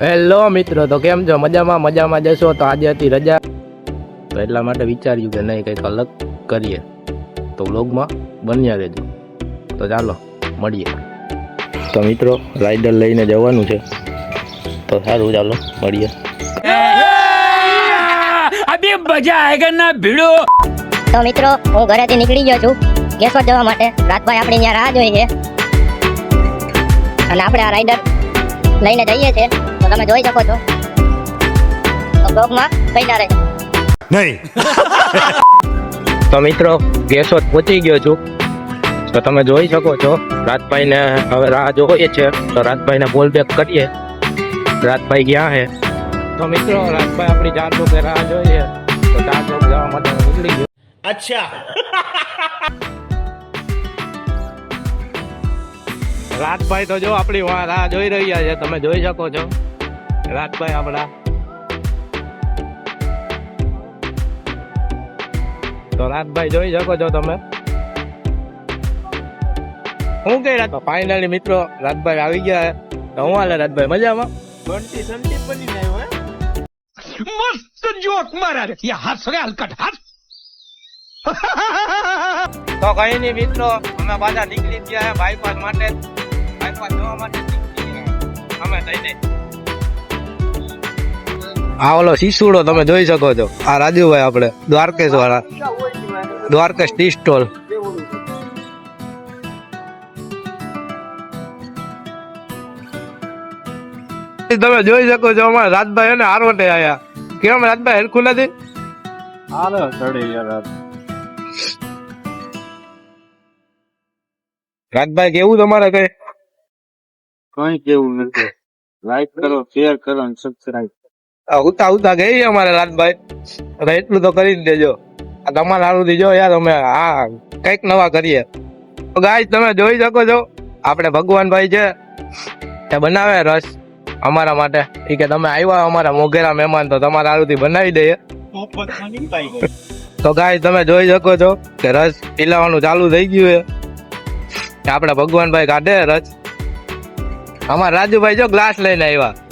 Hello મિત્રો તો કેમ છો? મજામાં મજામાં જશો? તો આજે હતી રજા. તો એટલા માટે વિચાર્યું કે નહીં કંઈક અલગ કરીએ. તો વ્લોગમાં બન્યા રહેજો. તો ચાલો મળીએ. તો મિત્રો રાઇડર લઈને જવાનું છે. તો સારું ચાલો મળીએ. અભી મજા આયગન ભીડો? તો મિત્રો હું ઘરેથી નીકળી ગયો છું. કેશોદ જવા માટે. રાતભાઈ આપણી ત્યાં રાહ જોઈએ છે. અને આપણે આ રાઇડર લઈને જઈએ છીએ. તમે જોઈ શકો છો. બ્લોગમાં તો મિત્રો ગેસો પહોંચી ગયો છું. તો તમે જોઈ શકો છો રાતભાઈને હવે રાહ જોઈએ છે. તો રાતભાઈને બોલ બેક કરીએ. રાતભાઈ ગયા હે તો મિત્રો રાતભાઈ આપણી ચાર ચોકે રાહ જોઈએ. તો ચાર ચોક જવા માટે નીકળી ગયો. અચ્છા. રાતભાઈ તો જો આપણી રાહ જોઈ રહ્યા છે. તમે જોઈ શકો છો. રાતભાઈ આપણા તો રાતભાઈ જોઈ શકો છો તમે. હું કઈ રાત ફાઇનલી મિત્રો રાતભાઈ આવી ગયા તો હું હાલે રાતભાઈ મજામાં? બંટી સંદીપ બની આવ્યો હે મસ્ત જોક મારા રે. યા હાથ રે હલકટ હાથ. તો કઈ નહીં મિત્રો અમે પાછા નીકળી ગયા બાઈપાસ માટે. બાઈપાસ જોવા માટે અમે જઈ નહીં આ ઓલો શિશુડો તમે જોઈ શકો છો. આ રાજુભાઈ આપણે દ્વારકેશ વાળા. Dwarkesh tea stall. તમે જોઈ શકો છો અમારે રાજભાઈ અને આરવટે આયા. કેમ રાજભાઈ હેરખું નથી? હાલો ચડી રાજભાઈ કેવું તમારે કઈ? કઈ કેવું નથી. લાઈક કરો શેર કરો અને આવતા આવતા ગઈ અમારે રાતભાઈ હવે એટલું તો કરીને દેજો. આ તમારે સારું દીજો યાર, અમે હા કંઈક નવા કરીએ. તો ગાય તમે જોઈ શકો છો, આપણે ભગવાનભાઈ છે, તે બનાવે રસ અમારા માટે. એ કે તમે આવ્યા અમારા મોઘેરા મહેમાન, તો તમારા આરુથી બનાવી દઈએ. તો ગાય તમે જોઈ શકો છો કે રસ પીલાવાનું ચાલુ થઈ ગયું છે. આપણે ભગવાનભાઈ કાઢે રસ. અમારા રાજુભાઈ જો ગ્લાસ લઈને આવ્યા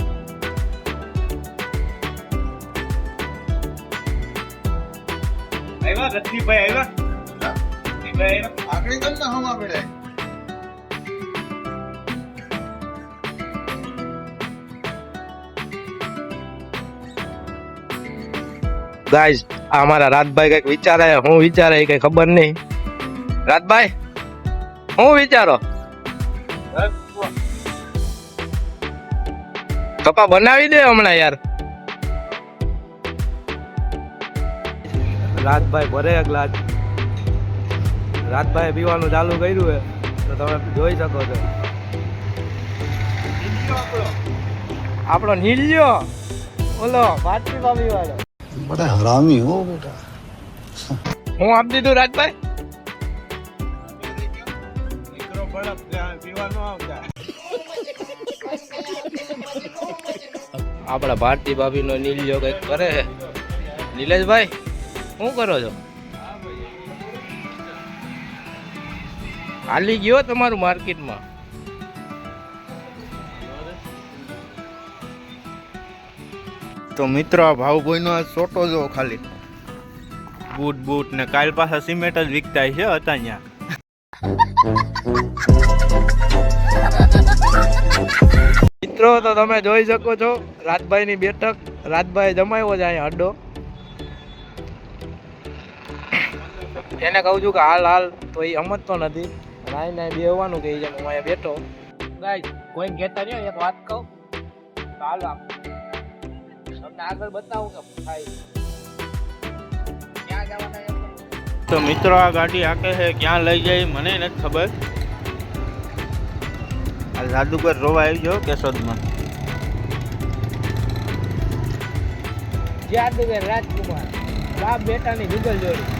આગળ તમને હવા રાતભાઈ કંઈક વિચારે હું વિચારે કઈ ખબર નહીં. રાતભાઈ હું વિચારો? કપા બનાવી દે હમણાં યાર. રાતભાઈ ભરે અગલા રાતભાઈ પીવાનું ચાલુ કર્યું છે તો તમે જોઈ શકો છો. આપણો નીલ્યો બોલો ભાતરી પામી વાળો. બધા હરામી હો બેટા. હું આપ દીધું રાજભાઈ? આપણા ભારતી ભાભી નો નીલ્યો કંઈક કરે નીલેશભાઈ શું કરો છો? હાલી ગયો તમારું માર્કેટમાં. તો મિત્રો આ ભાવભાઈ નો છોટો જો ખાલી. બૂટ બૂટ ને કાલ પાછા સિમેન્ટ જ વિકતા છે હતા ત્યાં મિત્રો તો તમે જોઈ શકો છો રાતભાઈની બેઠક. રાતભાઈ જમાયો છે અહીંયા અડ્ડો. એને કહું છું કે હાલ હાલ તો એ સમજતો નથી. નાઈ નાઈ બેહવાનું કે છે હું અહીંયા બેઠો. ગાય કોઈ કહેતા નહીં એક વાત કહું. ચાલો આમ. તમને આગળ બતાવું કે થાય. ક્યાં જવાના એમ તો મિત્રો આ ગાડી આકે છે ક્યાં લઈ જાય મને નથી ખબર. આ જાદુગર રોવા આવી ગયો કેશોદમાં. જાદુગર રાજકુમાર બાપ બેટાની જુગલ જોડી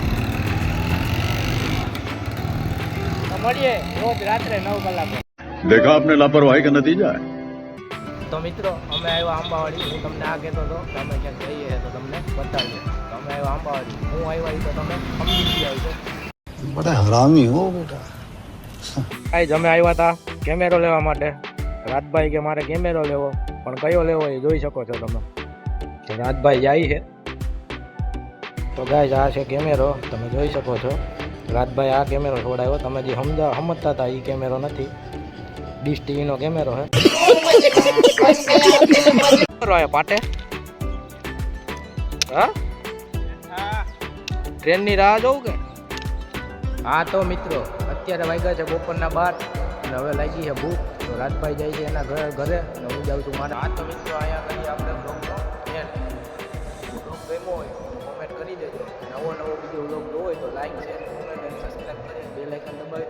મળીએ રોજ રાત્રે નવ કલાકે. દેખા આપને લાપરવાહી કે નતીજા તો મિત્રો અમે આવ્યા આંબાવાડી. હું તમને આ કહેતો હતો કે અમે ક્યાંક જઈએ તો તમને બતાવીએ. તો અમે આવ્યા આંબાવાડી. હું આવ્યા તો તમે સમજી ગયા છો બટા હરામી હો બેટા. આજ અમે આવ્યા હતા કેમેરો લેવા માટે. રાતભાઈ કે મારે કેમેરો લેવો. પણ કયો લેવો એ જોઈ શકો છો તમે. રાતભાઈ જાય છે. તો ગાય આ છે કેમેરો. તમે જોઈ શકો છો. રાજભાઈ આ કેમેરો છોડાયો તમે જે સમજા સમજતા હતા એ કેમેરો નથી. ડીશ ટીવીનો કેમેરો છે પાટે? હા? ટ્રેનની રાહ જોઉં કે? હા તો મિત્રો અત્યારે વાગ્યા છે બપોરના બાર અને હવે લાગી છે ભૂખ. તો રાજભાઈ જાય છે એના ઘરે ઘરે અને હું જાઉં છું મારા. હા તો મિત્રો અહીંયા કરી આપણે બ્લોગ ગમ્યો હોય કોમેન્ટ કરી દેજો. નવો નવો બીજો બ્લોગ જોવો હોય તો લાઈક શેર બેલ આઇકન દબાવી દેજો એટલે